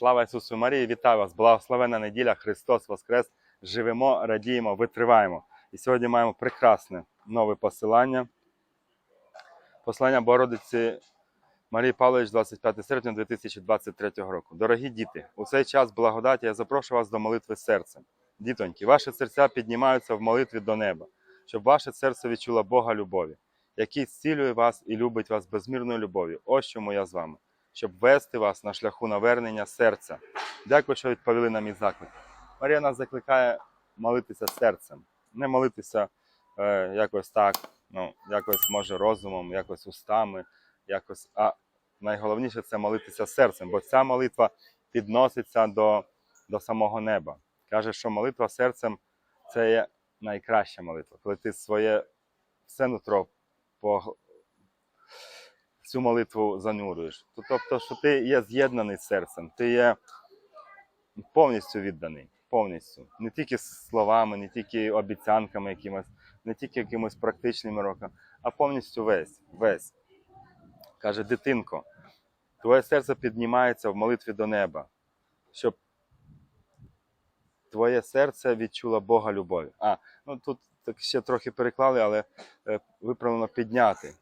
Слава Ісусу Марії, вітаю вас! Благословена неділя, Христос Воскрес! Живемо, радіємо, витриваємо. І сьогодні маємо прекрасне нове посилання. Послання Богородиці Марії Павлович, 25 серпня 2023 року. Дорогі діти, у цей час благодаті я запрошую вас до молитви серцем. Дітоньки, ваші серця піднімаються в молитві до неба, щоб ваше серце відчуло Бога любові, який зцілює вас і любить вас безмірною любов'ю. Ось чому я з вами щоб вести вас на шляху навернення серця. Дякую, що відповіли на мій заклик. Марія нас закликає молитися серцем, не молитися е, якось так, ну, якось може розумом, якось устами, якось. А найголовніше це молитися серцем, бо ця молитва підноситься до, до самого неба. Каже, що молитва серцем це є найкраща молитва, коли ти своє все нутро по, цю молитву занурюєш. Тобто, що ти є з'єднаний з серцем, ти є повністю відданий, повністю. Не тільки словами, не тільки обіцянками якимось, не тільки якимось практичними роками, а повністю весь, весь. Каже, дитинко, твоє серце піднімається в молитві до неба, щоб твоє серце відчуло Бога любові. А, ну тут так ще трохи переклали, але е, виправлено підняти.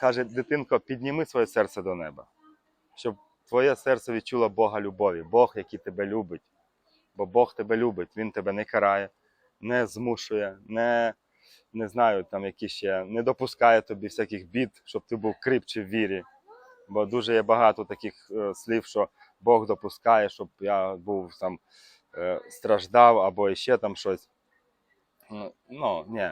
Каже, дитинко, підніми своє серце до неба, щоб твоє серце відчуло Бога любові, Бог, який тебе любить. Бо Бог тебе любить, Він тебе не карає, не змушує, не, не знаю, там які ще, не допускає тобі всяких бід, щоб ти був кріпче в вірі. Бо дуже є багато таких е, слів, що Бог допускає, щоб я був там е, страждав або ще там щось. Ну, ні.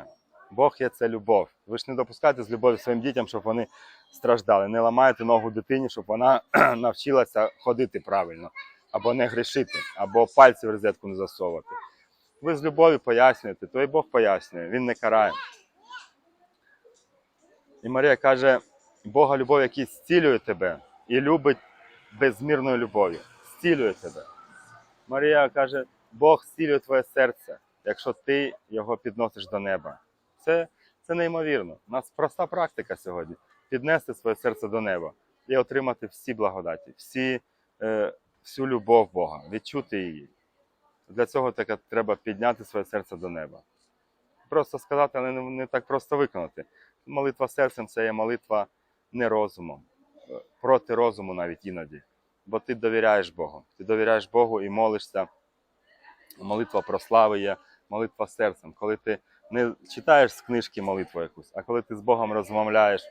Бог є це любов. Ви ж не допускайте з любові своїм дітям, щоб вони страждали. Не ламайте ногу дитині, щоб вона навчилася ходити правильно, або не грішити, або пальці в розетку не засовувати. Ви з любові пояснюєте, то і Бог пояснює, Він не карає. І Марія каже: Бога любов, який зцілює тебе і любить безмірною любов'ю. Зцілює тебе. Марія каже, Бог зцілює твоє серце, якщо ти його підносиш до неба. Це, це неймовірно. У нас проста практика сьогодні піднести своє серце до неба і отримати всі благодаті, всі, е, всю любов Бога, відчути її. Для цього таке треба підняти своє серце до неба. Просто сказати, але не, не так просто виконати. Молитва серцем це є молитва не розумом, е, проти розуму навіть іноді. Бо ти довіряєш Богу. Ти довіряєш Богу і молишся. Молитва про славу є, молитва серцем. Коли ти не читаєш з книжки молитву якусь, а коли ти з Богом розмовляєш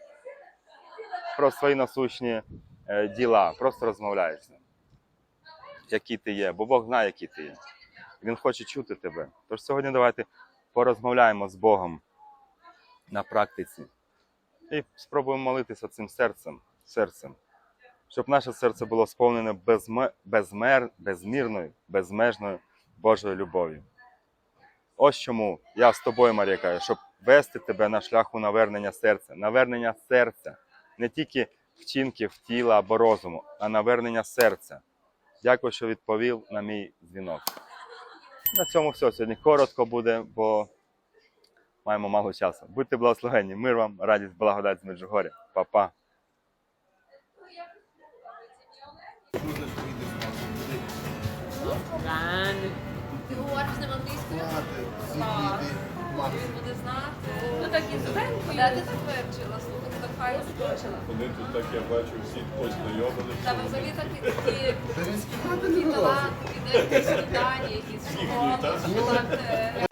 про свої насущні е, діла, просто розмовляєш з який ти є, бо Бог знає, який ти є. Він хоче чути тебе. Тож сьогодні давайте порозмовляємо з Богом на практиці і спробуємо молитися цим серцем, серцем, щоб наше серце було сповнене безмер, безмірною, безмежною Божою любов'ю. Ось чому я з тобою, Марія, кажу, щоб вести тебе на шляху навернення серця, навернення серця, не тільки вчинків тіла або розуму, а навернення серця. Дякую, що відповів на мій дзвінок. На цьому все. Сьогодні коротко буде, бо маємо мало часу. Будьте благословенні, мир вам, радість, благодать з Меджугоря. Па-па. Рано. Ти говориш з ним англійською? Мати. Він буде знати. Ну так і зеленькою. Де ти так вивчила? Слухай, так файно скочила. Вони тут, так я бачу, всі познайомилися. Та ви взагалі такі такі такі таланти, де якісь дані, якісь школи, так. е,